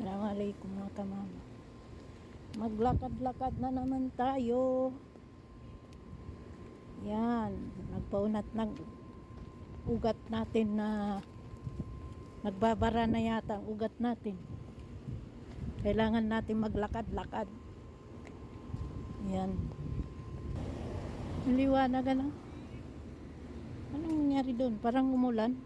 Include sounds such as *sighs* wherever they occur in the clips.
Assalamualaikum mga kamama. Maglakad-lakad na naman tayo. Yan. Nagpaunat nag ugat natin na nagbabara na yata ang ugat natin. Kailangan natin maglakad-lakad. Yan. Liwanag na. Anong nangyari doon? Parang umulan.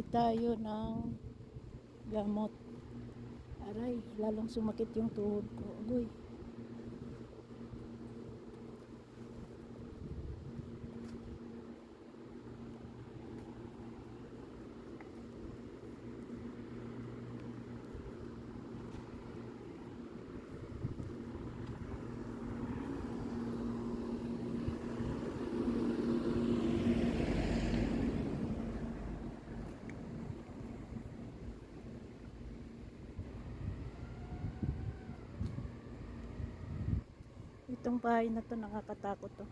Bibili tayo ng gamot. Aray, lalong sumakit yung tuhod ko. Agoy. Itong bahay na to nakakatakot to.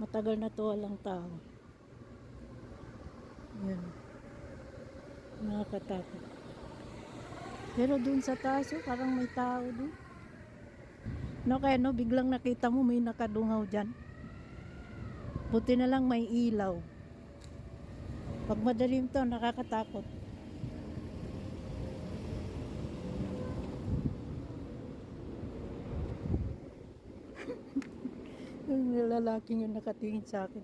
Matagal na to walang tao. Yan. Nakakatakot. Pero dun sa taas, oh, parang may tao dun. No, kaya no, biglang nakita mo may nakadungaw dyan. Buti na lang may ilaw. Pag madalim to, nakakatakot. Yung lalaking yung nakatingin sa akin.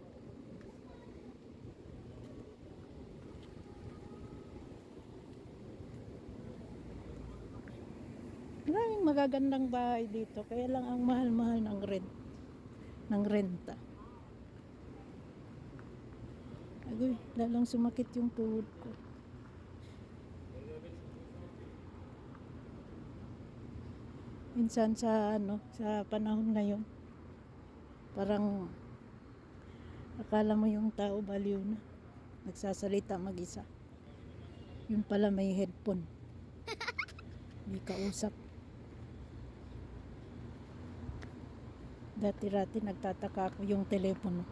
Maraming magagandang bahay dito. Kaya lang ang mahal-mahal ng rent. Ng renta. Agoy, lalang sumakit yung tuhod ko. Minsan sa ano, sa panahon ngayon, parang akala mo yung tao baliw na. Nagsasalita mag-isa. Yun pala may headphone. *laughs* May kausap. Dati-rati nagtataka ako yung telepono.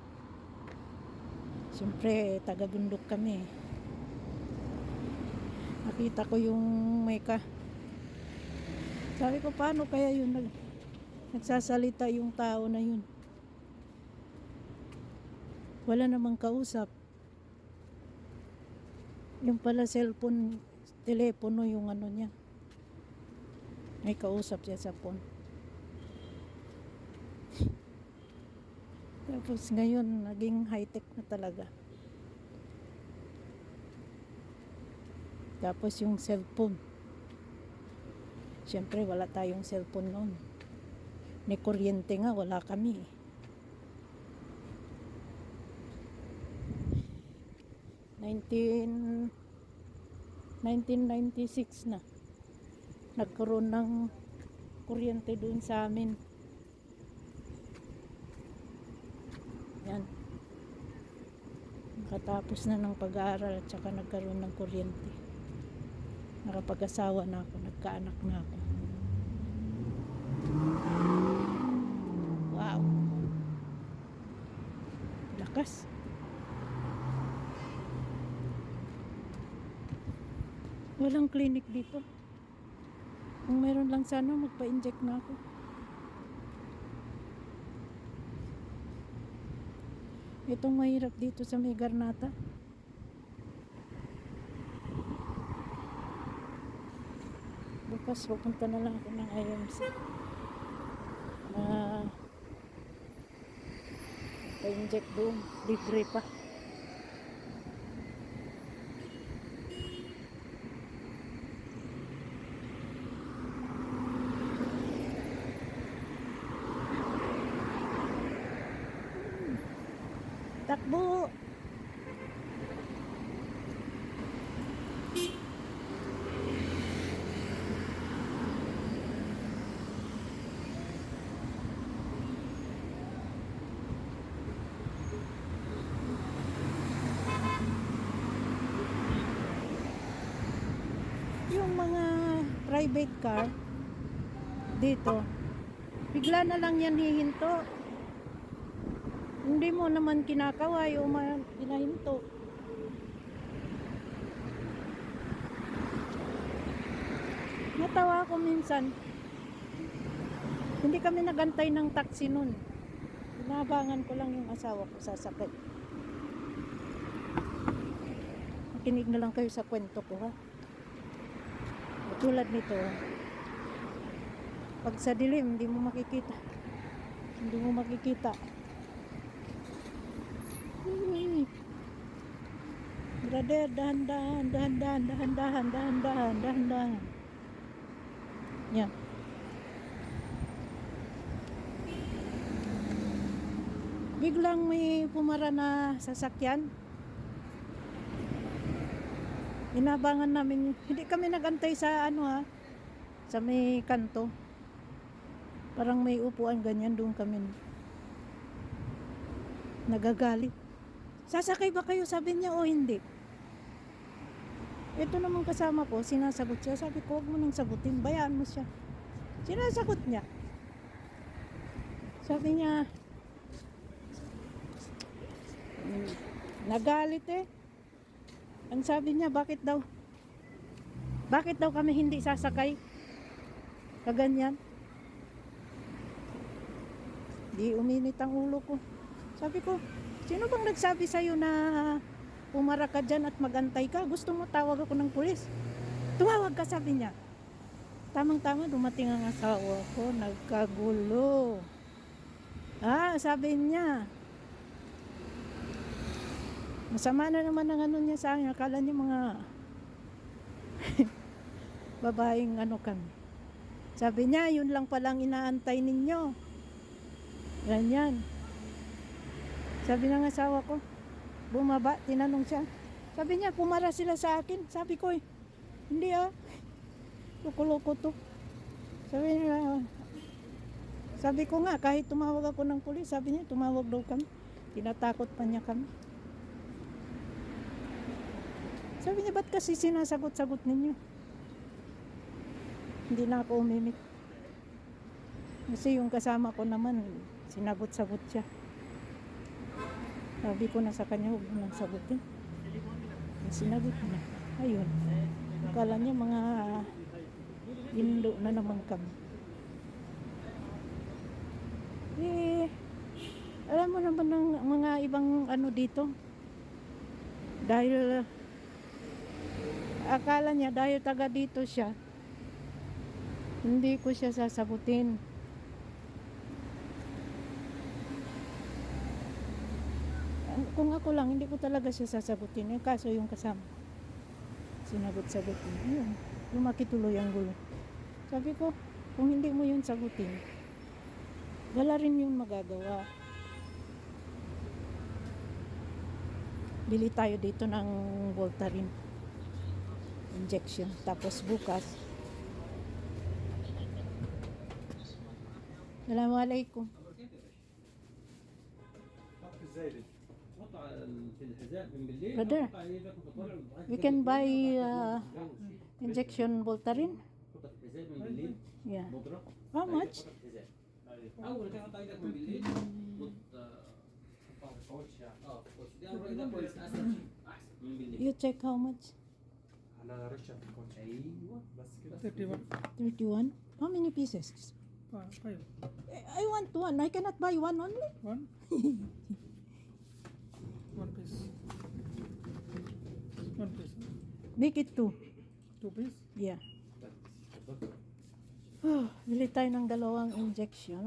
Siyempre, taga-bundok kami. Nakita ko yung may ka. Sabi ko, paano kaya yun nag, nagsasalita yung tao na yun? Wala namang kausap. Yung pala cellphone, telepono yung ano niya. May kausap siya sa phone. *laughs* Tapos ngayon, naging high-tech na talaga. Tapos yung cellphone. Siyempre, wala tayong cellphone noon. Ni kuryente nga, wala kami. Nineteen... 1996 na. Nagkaroon ng kuryente doon sa amin. Yan. Nakatapos na ng pag-aaral at saka nagkaroon ng kuryente. Nakapag-asawa na ako, nagkaanak na ako. Wow. Lakas. Walang clinic dito. Kung meron lang sana, magpa-inject na ako. Itong mahirap dito sa may garnata. Bukas pupunta na lang ako ng IMC. Na pa-inject doon. Libre pa. Takbo! Yung mga private car dito. Bigla na lang yan hihinto. Hindi mo naman kinakaway o kinahinto. Natawa ako minsan. Hindi kami nagantay ng taxi nun. Inabangan ko lang yung asawa ko sasakit. Makinig na lang kayo sa kwento ko ha. Tulad nito. Pag sa dilim, hindi mo makikita. Hindi mo makikita. Brother, dahan-dahan, dahan-dahan, dahan-dahan, dahan-dahan, dahan-dahan. Yan. Biglang may pumara na sasakyan. Inabangan namin, hindi kami nagantay sa ano ha, sa may kanto. Parang may upuan ganyan, doon kami nagagalit. Sasakay ba kayo? Sabi niya o hindi. Ito naman kasama ko, sinasagot siya. Sabi ko, huwag mo nang sagutin, bayaan mo siya. Sinasagot niya. Sabi niya, "Mm, nagalit eh. Ang sabi niya, bakit daw? Bakit daw kami hindi sasakay? Kaganyan. Di uminit ang ulo ko. Sabi ko, sino bang nagsabi sa'yo na pumara ka dyan at magantay ka? Gusto mo tawag ako ng pulis? Tumawag ka, sabi niya. Tamang-tama, dumating ang asawa ko, nagkagulo. Ah, sabi niya, Masama na naman ang ano niya sa akin. Akala niya mga *laughs* babaeng ano kami. Sabi niya, yun lang palang inaantay ninyo. Ganyan. Sabi ng asawa ko, bumaba, tinanong siya. Sabi niya, pumara sila sa akin. Sabi ko, eh, hindi ah. Luko-luko to. Sabi niya, sabi ko nga, kahit tumawag ako ng pulis, sabi niya, tumawag daw kami. Tinatakot pa niya kami. Sabi niya, ba't kasi sinasagot-sagot ninyo? Hindi na ako umimik. Kasi yung kasama ko naman, sinagot-sagot siya. Sabi ko na sa kanya, huwag nang sagutin. Sinagot niya. Ayun. Akala niya mga indo na naman kami. Eh, alam mo naman ng mga ibang ano dito. Dahil akala niya dahil taga dito siya, hindi ko siya sasagutin. Kung ako lang, hindi ko talaga siya sasagutin. Yung kaso yung kasama. Sinagot-sagutin. Yun. Lumaki tuloy ang gulo. Sabi ko, kung hindi mo yun sagutin, wala rin yun magagawa. Bili tayo dito ng Voltaren injection. Tapos bukas, Assalamualaikum. حط على ال- في الحذاء من بالليل Brother, حط على ايدك وانت طالع وبعد We كده can buy تتجوز. uh, injection Voltaren. حطها في الحذاء من بالليل Yeah. بودرة How much? حطها في الحذاء اول كده حط ايدك من بالليل خد اه حطها في الكاوتش يعني اه في الكاوتش دي امر ده كويس اسهل شيء احسن من بالليل You check how much? another chapter Thirty-one. 31? How many pieces? Pa- Five. I I want one. I cannot buy one only. One. *laughs* One piece. One piece. Make it two. Two piece. Yeah. *sighs* Bili tayo ng dalawang injection.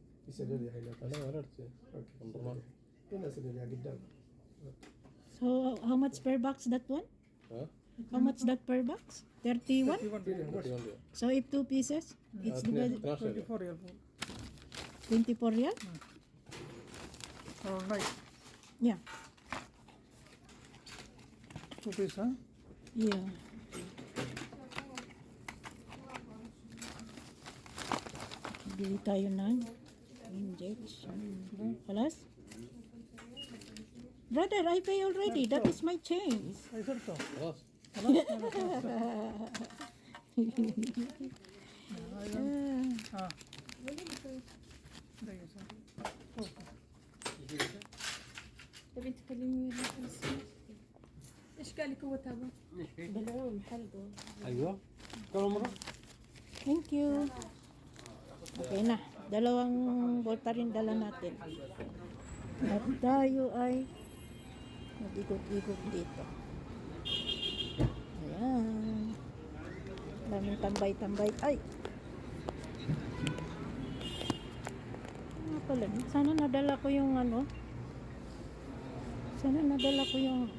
يسأل لي حين لا ولدت اوكي هنا اسئله قدام So how much per box that one? Huh? How much that per box? 31? 31. So if two pieces, it's divided. 24 real. 24 real? Mm. All right. Yeah. Two pieces, huh? Yeah. Bili tayo ng injection. Alas? Brother, I pay already. That is my change. I said so. خلاص Ah. Ah. There you go. Okay. تبي تكلمني ولا خمسين ايش قال لك هو تابع؟ بلعوم حلقه ايوه كم مره Thank you. Okay na. Dalawang volta rin dala natin. At tayo ay mag-ikot-ikot dito. Ayan. Daming tambay-tambay. Ay! Nga pala. Sana nadala ko yung ano. Sana nadala ko yung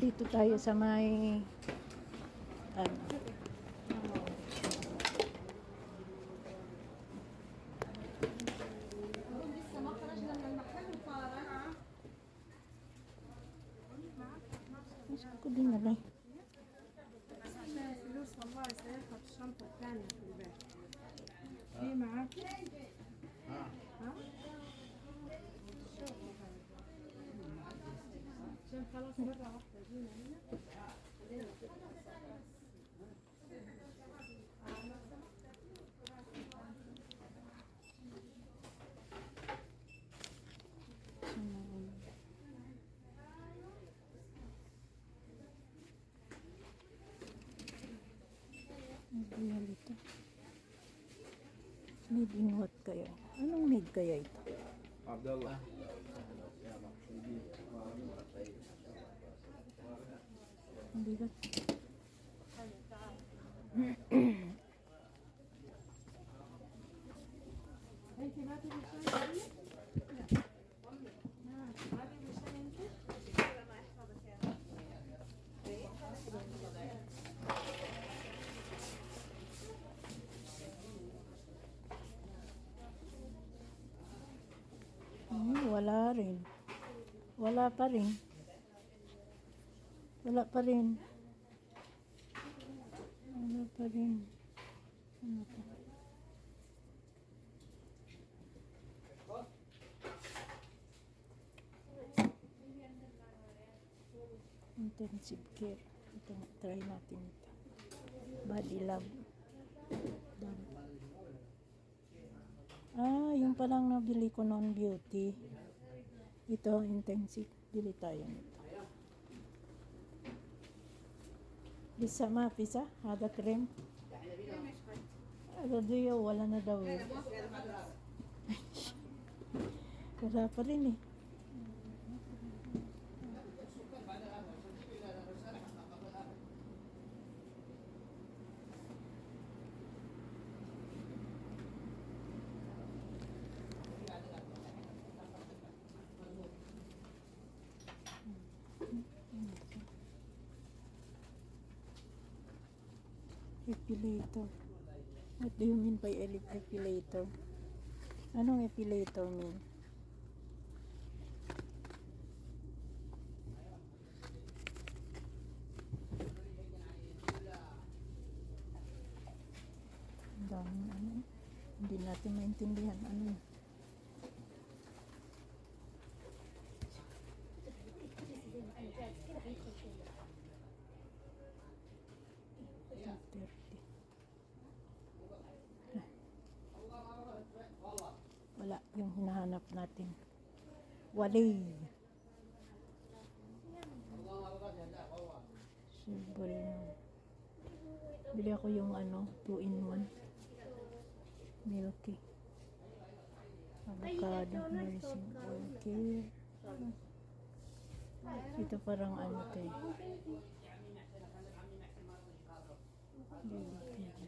Dito tayo sa may ano, kaya ito? Made in what kaya? Anong made kaya ito? Abdullah. Hindi ba? Wala rin. Wala pa rin. Wala pa rin. Wala pa rin. Ano to? Intensive care. Ito, try natin ito. Body love. Ah, yung palang nabili ko noon beauty. Ito, intensive. Bili tayo nito. Bisa ma, bisa? Hada cream? Diyo, wala na daw. *laughs* Wala pa rin eh. Epilator. What do you mean by epilator? Anong epilator mean? Ang daming ano. Hindi natin maintindihan ano yun. natin. Wali. Sibol. Bili ako yung ano, 2 in 1. Milky. Avocado, nursing oil care. Ito parang ano to. Eh. Milky.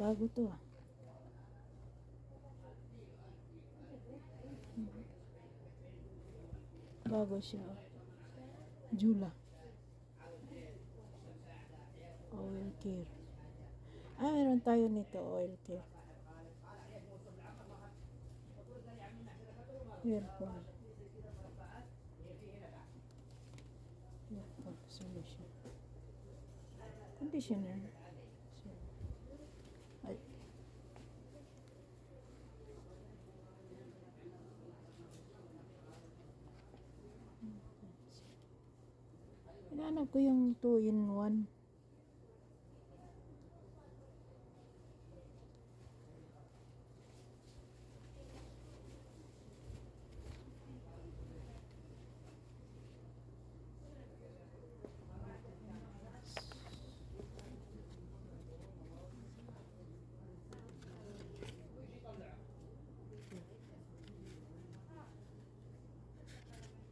Bago to ah. Bago siya. oh. Jula. Oil care. Ah, meron tayo nito, oil care. Hair fall solution. Conditioner. So, ay, Hinahanap ko yung 2 in 1.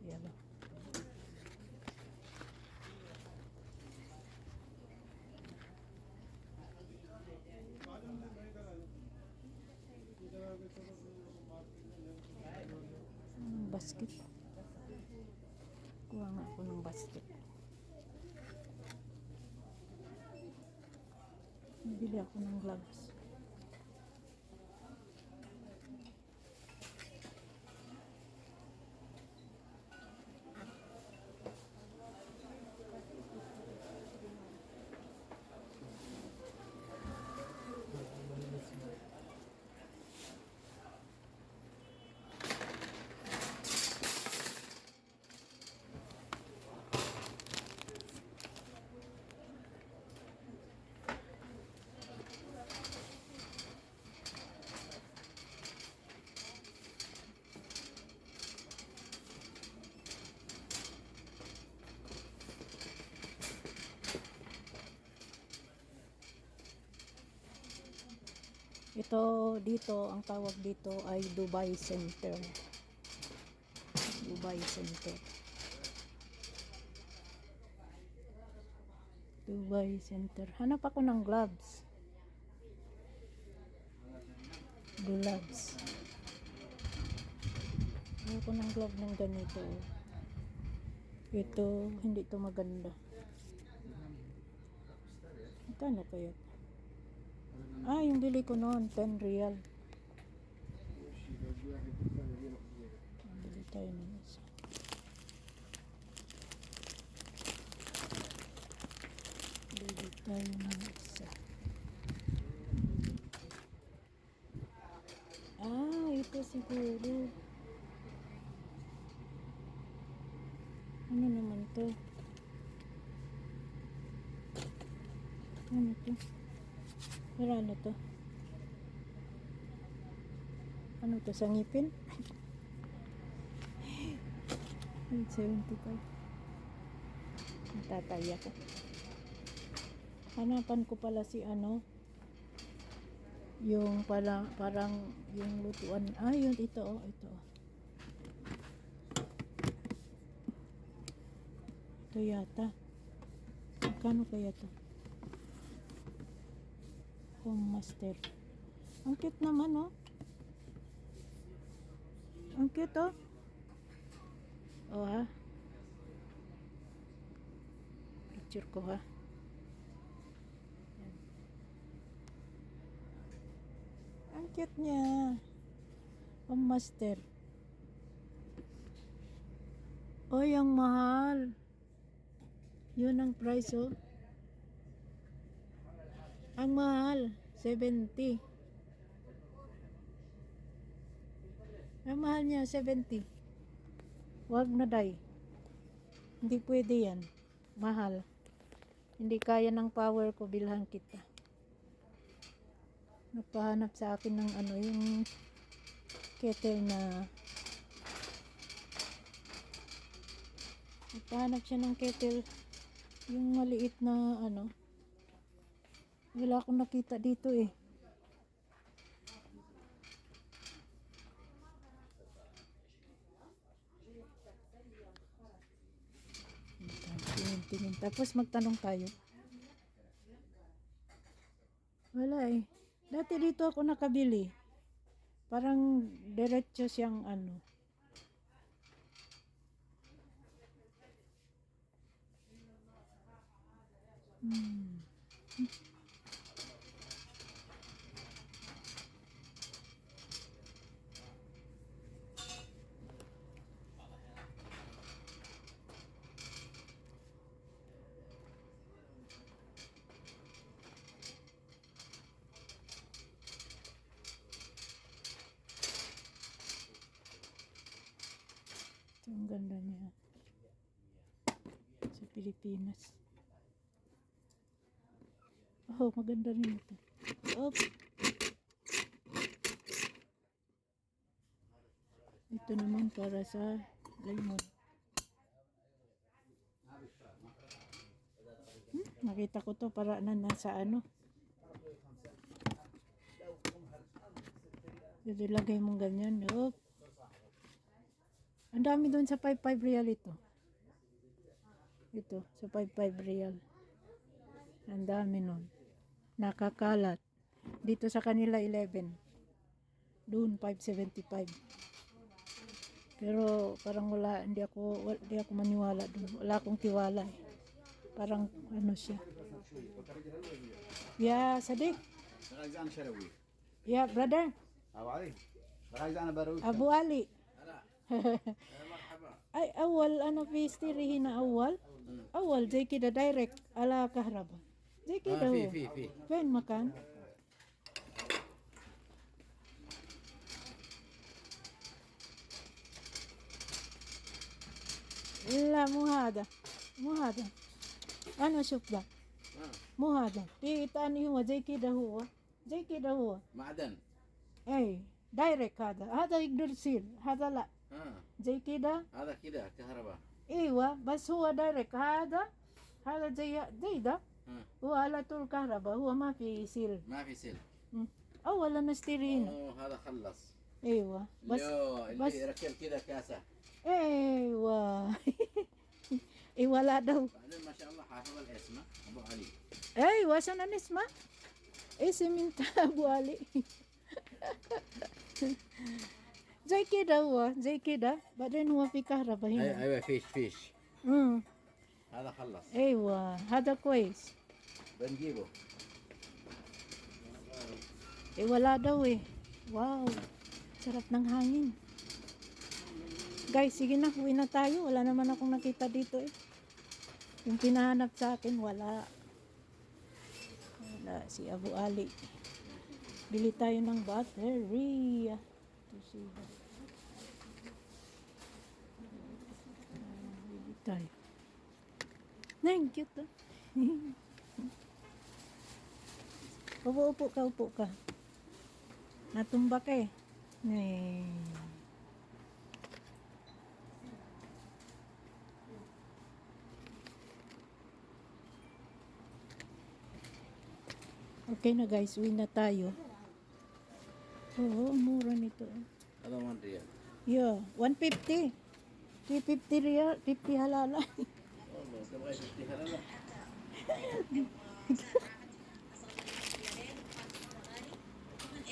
Yellow. Anong basket? Kuha nga ako ng basket. Bili ako ng gloves. Ito dito, ang tawag dito ay Dubai Center. Dubai Center. Dubai Center. Hanap ako ng gloves. Gloves. Hanap ko ng glove ng ganito. Ito, hindi ito maganda. Magkano kaya? Ah, yung bili ko noon, 10 real. Bili tayo ng isa. Bili tayo ng isa. Ah, ito siguro. Ano naman to? Ano to? Pero ano to? Ano to? Sa ngipin? *laughs* 75. Natataya ko. Hanapan ko pala si ano yung pala parang yung lutuan ah yun ito oh ito oh. ito yata magkano kaya to home master. Ang cute naman oh. Ang cute oh. Oh ha? Picture ko ha? Yan. ang cute niya. Home master. Oh yung mahal. Yun ang price oh ang mahal, 70. Ang mahal niya, 70. Wag na day. Hindi pwede yan. Mahal. Hindi kaya ng power ko bilhan kita. Nagpahanap sa akin ng ano, yung kettle na Nagpahanap siya ng kettle yung maliit na ano Wala akong nakita dito eh. Tingin. Tapos magtanong tayo. Wala eh. Dati dito ako nakabili. Parang diretso siyang ano. Hmm. Ito ang ganda niya. Sa Pilipinas. Oh, maganda rin ito. Op. Ito naman para sa lemon. Hmm, nakita ko to para na nasa ano. Jadi lagay mong ganyan. Op. Ang dami doon sa 55 real ito. Ito, sa so 5-5 real. Ang dami nun. Nakakalat. Dito sa kanila 11. Doon 575. Pero parang wala, hindi ako, hindi ako maniwala doon. Wala akong tiwala eh. Parang ano siya. Yeah, Sadiq. Yeah, brother. Abu Ali. Abu Ali. *laughs* ay awal ano pistirihin na awal Awal, zai kida direct, ala kahraba. Zai kida في ho. في في Wen makan? لا مو هذا مو هذا أنا شوف ده مو هذا في تاني هو زي كده هو زي كده هو معدن اي دايركت هذا هذا يقدر يصير هذا لا ها زي كده هذا كده كهرباء أيوه بس هو دايركت هذا هذا زي زي ده هو على طول كهرباء هو ما في سلك ما في سلك اولا نشتري هنا اوه هذا خلص أيوه بس اللي بس- ركب كده كاسه أيوه أيوه لا ده بعدين ما شاء الله حافظ الاسم ابو علي أيوه عشان نسمع اسم انت ابو علي زي كده هو زي كده بعدين هو في كهرباء هنا ايوه فيش فيش امم هذا خلص ايوه هذا كويس بنجيبه Eh, wala daw eh. Wow. Sarap ng hangin. Guys, sige na. Uwi na tayo. Wala naman akong nakita dito eh. Yung pinahanap sa akin, wala. Wala. Si Abu Ali. Bili tayo ng battery. Ito siya. Ah, tayo. Ay, cute ah. upo, upo ka, upo ka. Natumba ka eh. Ay. Okay na guys, uwi na tayo. Oo, mura nito. Ano 100 yan? Yeah, 150. 50 real, 50 halala.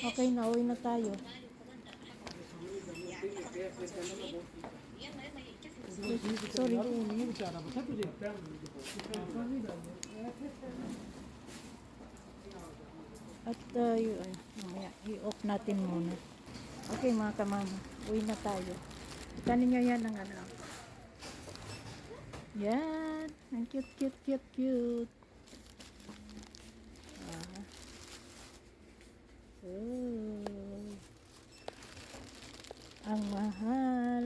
okay na, uwi na tayo. Sorry. At uh, yun, mamaya, i-off natin muna. Okay mga kamama, uwi na tayo. Itanin nyo yan ng ano. Yan, ang cute, cute, cute, cute. Ah. Oh. Ang mahal.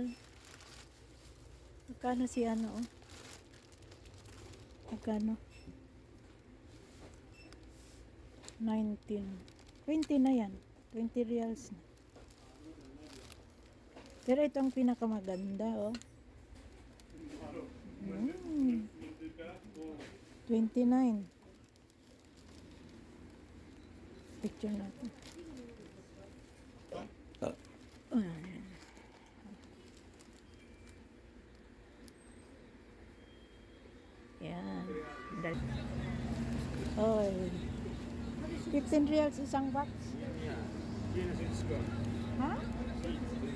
Magkano si ano oh? Magkano? 19. 20 na yan. 20 reals na. Pero ito ang pinakamaganda oh. Mm. 29. Picture natin. Yan. Dal- Oy. 15 reals isang box. Ha?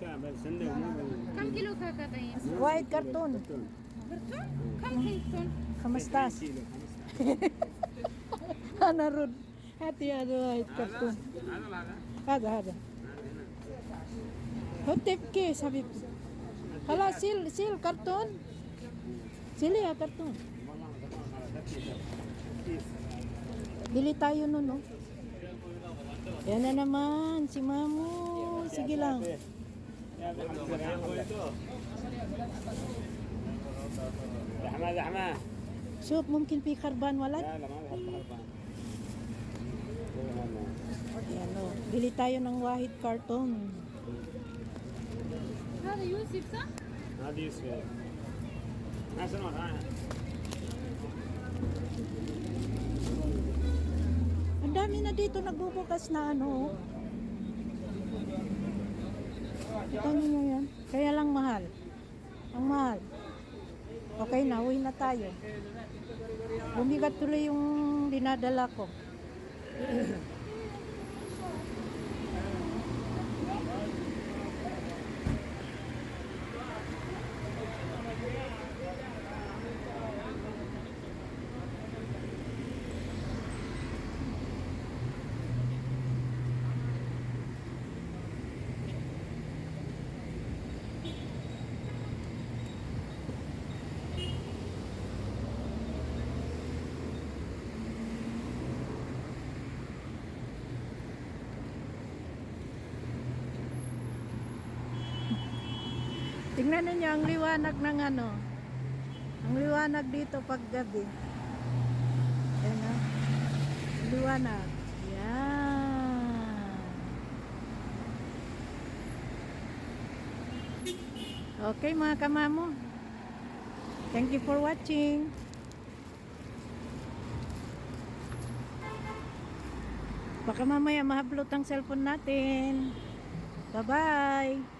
كم بس سنة كم كيلو كاكا طيب؟ White cartoon. كرتون؟ كم كرتون؟ Kamastas? Ana rod. Hati ada white cartoon. Ada, ada. Hotep ke sabi ko. Hala, sil, sil, karton. Sili ya, karton. Bili tayo nun, no? Yan na naman, si Mamu. Sige lang. زحمة زحمة شوف ممكن في خربان ولد. لا لا ما بحط خربان Yan, no. Bili tayo ng wahid karton. هذا يوسف صح؟ هذه يوسف ما سمعت عنها Ang dami na dito nagbubukas na ano. Kita niyo yan. Kaya lang mahal. Ang mahal. Okay na, uwi na tayo. Bumigat tuloy yung dinadala ko. Tingnan ninyo ang liwanag ng ano. Ang liwanag dito pag gabi. Ayan na. Liwanag. Yan. Okay mga kamamo. Thank you for watching. Baka mamaya mahablot ang cellphone natin. Bye-bye.